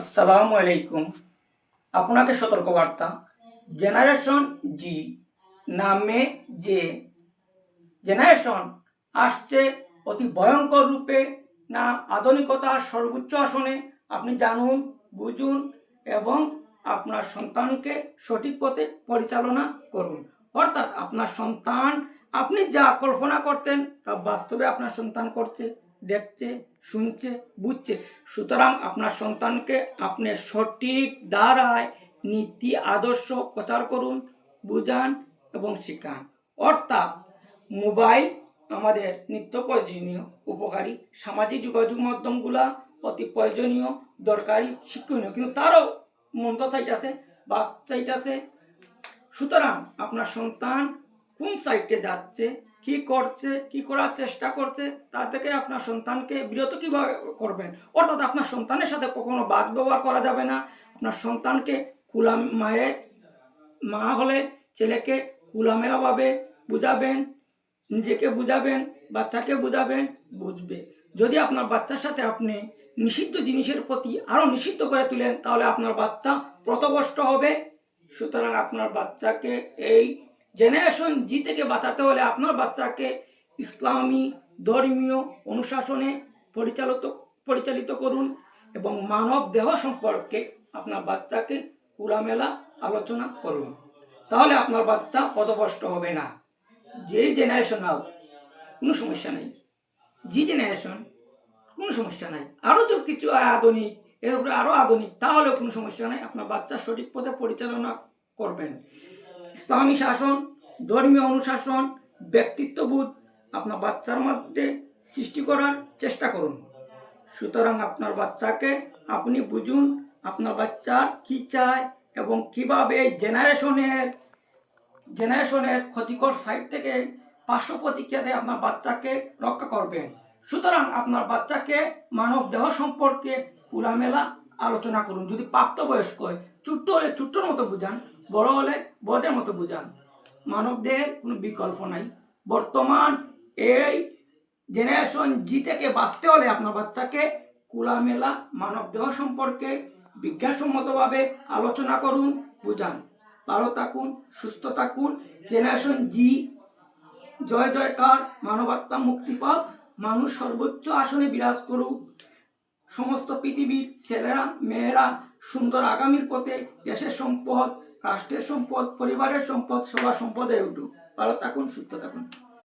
আসসালামু আলাইকুম। আপনাকে সতর্কবার্তা। জেনারেশন জি নামে যে জেনারেশন আসছে অতি ভয়ঙ্কর রূপে না আধুনিকতার সর্বোচ্চ আসনে আপনি জানুন, বুঝুন এবং আপনার সন্তানকে সঠিক পথে পরিচালনা করুন। অর্থাৎ আপনার সন্তান, আপনি যা কল্পনা করতেন তা বাস্তবে আপনার সন্তান করছে। দেখছে, শুনছে, বুঝছে। সুতরাং আপনার সন্তানকে আপনি সঠিক দ্বারায় নীতি, আদর্শ প্রচার করুন, বুঝান এবং শেখান। অর্থাৎ মোবাইল আমাদের নিত্য প্রয়োজনীয়, উপকারী, সামাজিক যোগাযোগ মাধ্যমগুলা অতি প্রয়োজনীয়, দরকারি, শিক্ষণীয়। কিন্তু তারও মন্দ সাইট আছে বাস সাইট আছে। সুতরাং আপনার সন্তান কোন সাইটে যাচ্ছে কি করছে, কি করার চেষ্টা করছে, তা থেকে আপনার সন্তানকে বিরত কীভাবে করবেন? অর্থাৎ আপনার সন্তানের সাথে কখনো বাদ ব্যবহার করা যাবে না। আপনার সন্তানকে খোলা মায়ের মা হলে ছেলেকে খোলামেলাভাবে বুঝাবেন, নিজেকে বুঝাবেন, বাচ্চাকে বুঝাবেন, বুঝবে। যদি আপনার বাচ্চার সাথে আপনি নিষিদ্ধ জিনিসের প্রতি আরও নিষিদ্ধ করে তুলেন, তাহলে আপনার বাচ্চা প্রতবষ্ট হবে। সুতরাং আপনার বাচ্চাকে এই জেনারেশন জি থেকে বাঁচাতে হলে আপনার বাচ্চাকে ইসলামী ধর্মীয় অনুশাসনে পরিচালিত পরিচালিত করুন এবং মানব দেহ সম্পর্কে আপনার বাচ্চাকে খোলামেলা আলোচনা করুন। তাহলে আপনার বাচ্চা পদভষ্ট হবে না। যেই জেনারেশন হোক কোনো সমস্যা নেই। জি জেনারেশন কোনো সমস্যা নাই। আরও তো কিছু আধুনিক, এর উপরে আরও আধুনিক তাহলে কোনো সমস্যা নাই। আপনার বাচ্চা সঠিক পথে পরিচালনা করবেন। ইসলামী শাসন, ধর্মীয় অনুশাসন, ব্যক্তিত্ববোধ আপনার বাচ্চার মধ্যে সৃষ্টি করার চেষ্টা করুন। সুতরাং আপনার বাচ্চাকে আপনি বুঝুন, আপনার বাচ্চা কি চায় এবং কীভাবে জেনারেশনের জেনারেশনের ক্ষতিকর সাইড থেকে পার্শ্ব প্রতিক্রিয়াতে আপনার বাচ্চাকে রক্ষা করবেন সুতরাং আপনার বাচ্চাকে মানব দেহ সম্পর্কে খোলামেলা আলোচনা করুন। যদি প্রাপ্তবয়স্ক হয়, ছোট্ট হলে ছোট্টর মতো বুঝান। বড় হলে বড়দের মতো বুঝান। মানব দেহের কোনো বিকল্প নাই। বর্তমান এই জেনারেশন জি থেকে বাঁচতে হলে আপনার বাচ্চাকে খোলামেলা মানব দেহ সম্পর্কে বিজ্ঞানসম্মতভাবে আলোচনা করুন, বুঝান। ভালো থাকুন, সুস্থ থাকুন। জেনারেশন জি জয় জয়কার, মানবাত্মা মুক্তিপথ মানুষ সর্বোচ্চ আসনে বিরাজ করুক। সমস্ত পৃথিবীর ছেলেরা, মেয়েরা সুন্দর আগামীর পথে দেশের সম্পদ রাষ্ট্রের সম্পদ পরিবারের সম্পদ সবার সম্পদে উঠুক। ভালো থাকুন সুস্থ থাকুন।